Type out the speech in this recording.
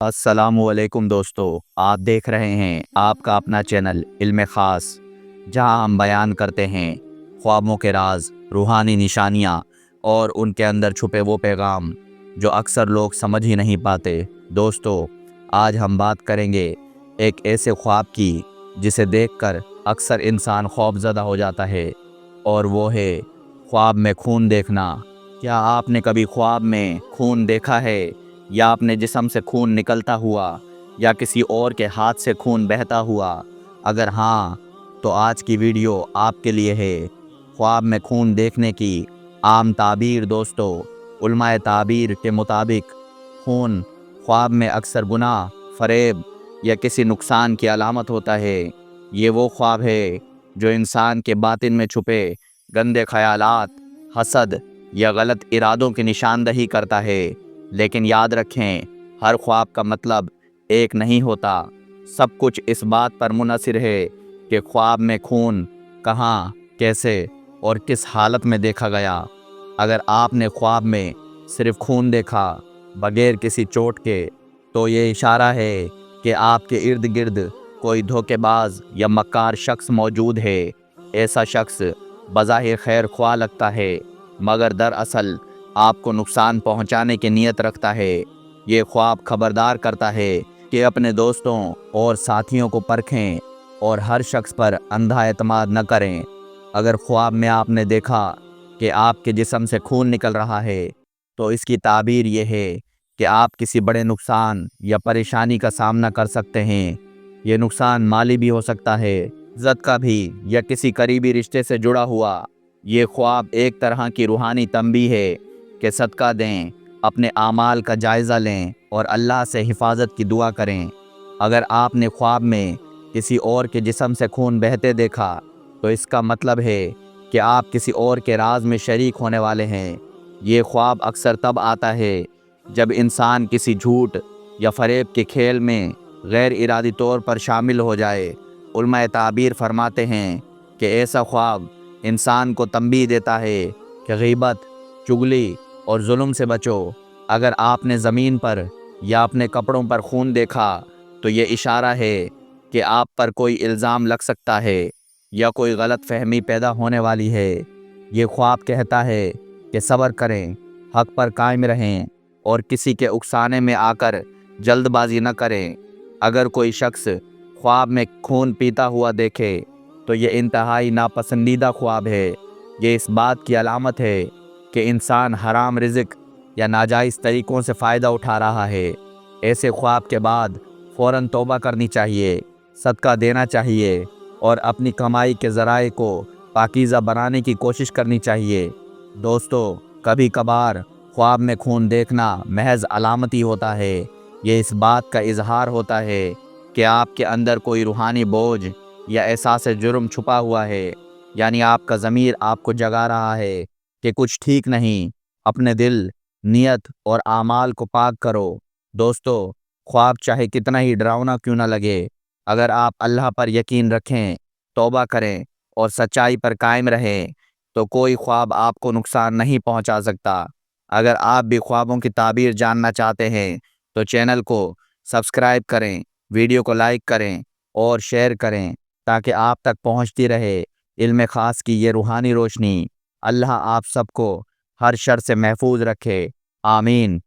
असलकुम दोस्तों, आप देख रहे हैं आपका अपना चैनल इल्म ख़ास, जहाँ हम बयान करते हैं ख्वाबों के राज, रूहानी निशानियाँ और उनके अंदर छुपे वो पैगाम जो अक्सर लोग समझ ही नहीं पाते। दोस्तों, आज हम बात करेंगे एक ऐसे ख्वाब की, जिसे देखकर अक्सर इंसान खौफजदा हो जाता है, और वो है ख्वाब में खून देखना। क्या आपने कभी ख्वाब में खून देखा है? या अपने जिसम से खून निकलता हुआ, या किसी और के हाथ से खून बहता हुआ। अगर हाँ तो आज की वीडियो आपके लिए है। ख्वाब में खून देखने की आम ताबीर दोस्तों, उलमाए ताबीर के मुताबिक, खून ख्वाब में अक्सर गुनाह, फरेब या किसी नुकसान की अलामत होता है। ये वो ख्वाब है, जो इंसान के बातिन में छुपे, गंदे ख्यालात, हसद या गलत इरादों की निशानदही करता है। लेकिन याद रखें, हर ख्वाब का मतलब एक नहीं होता। सब कुछ इस बात पर मुनसर है कि ख्वाब में खून कहाँ, कैसे और किस हालत में देखा गया। अगर आपने ख्वाब में सिर्फ़ खून देखा, बगैर किसी चोट के तो ये इशारा है कि आपके इर्द गिर्द कोई धोखेबाज या मक्कार शख्स मौजूद है। ऐसा शख्स बज़ाहिर खैर ख्वा लगता है, मगर दरअसल आपको नुकसान पहुँचाने की नीयत रखता है। ये ख्वाब खबरदार करता है कि अपने दोस्तों और साथियों को परखें और हर शख्स पर अंधा एतमाद न करें। अगर ख्वाब में आपने देखा कि आपके जिसम से खून निकल रहा है तो इसकी ताबीर यह है कि आप किसी बड़े नुकसान या परेशानी का सामना कर सकते हैं। ये नुकसान माली भी हो सकता है इज़्ज़त का भी या किसी करीबी रिश्ते से जुड़ा हुआ। ये ख्वाब एक तरह की रूहानी तंबी है कि सदका दें, अपने आमाल का जायज़ा लें और अल्लाह से हिफाजत की दुआ करें। अगर आपने ख्वाब में किसी और के जिसम से खून बहते देखा तो इसका मतलब है कि आप किसी और के राज में शरीक होने वाले हैं। ये ख्वाब अक्सर तब आता है जब इंसान किसी झूठ या फरेब के खेल में गैर इरादी तौर पर शामिल हो जाए। उलमा ताबीर फरमाते हैं कि ऐसा ख्वाब इंसान को तंबी देता है कि गीबत, चुगली और जुल्म से बचो। अगर आपने ज़मीन पर या अपने कपड़ों पर खून देखा तो ये इशारा है कि आप पर कोई इल्ज़ाम लग सकता है या कोई गलत फहमी पैदा होने वाली है। ये ख्वाब कहता है कि सब्र करें, हक पर कायम रहें और किसी के उकसाने में आकर जल्दबाजी न करें। अगर कोई शख्स ख्वाब में खून पीता हुआ देखे तो ये इंतहाई नापसंदीदा ख्वाब है। ये इस बात की अलामत है कि इंसान हराम रिज़िक या नाजायज़ तरीक़ों से फ़ायदा उठा रहा है। ऐसे ख्वाब के बाद फ़ौर तोबा करनी चाहिए, सदका देना चाहिए और अपनी कमाई के ज़राए को पाकिज़ा बनाने की कोशिश करनी चाहिए। दोस्तों कभी कभार ख्वाब में खून देखना महज अलामती होता है। ये इस बात का इजहार होता है कि आपके अंदर कोई रूहानी बोझ या एहसास जुर्म छुपा हुआ है, यानी आपका ज़मीर आपको जगा रहा है। कि कुछ ठीक नहीं। अपने दिल, नियत और आमाल को पाक करो। दोस्तों, ख्वाब चाहे कितना ही डरावना क्यों ना लगे, अगर आप अल्लाह पर यकीन रखें, तौबा करें और सच्चाई पर कायम रहें तो कोई ख्वाब आपको नुकसान नहीं पहुँचा सकता। अगर आप भी ख्वाबों की ताबीर जानना चाहते हैं तो चैनल को सब्सक्राइब करें, वीडियो को लाइक करें और शेयर करें, ताकि आप तक पहुँचती रहे। इल्म ख़ास की ये रूहानी रोशनी। अल्लाह आप सबको हर शर से महफूज रखे। आमीन।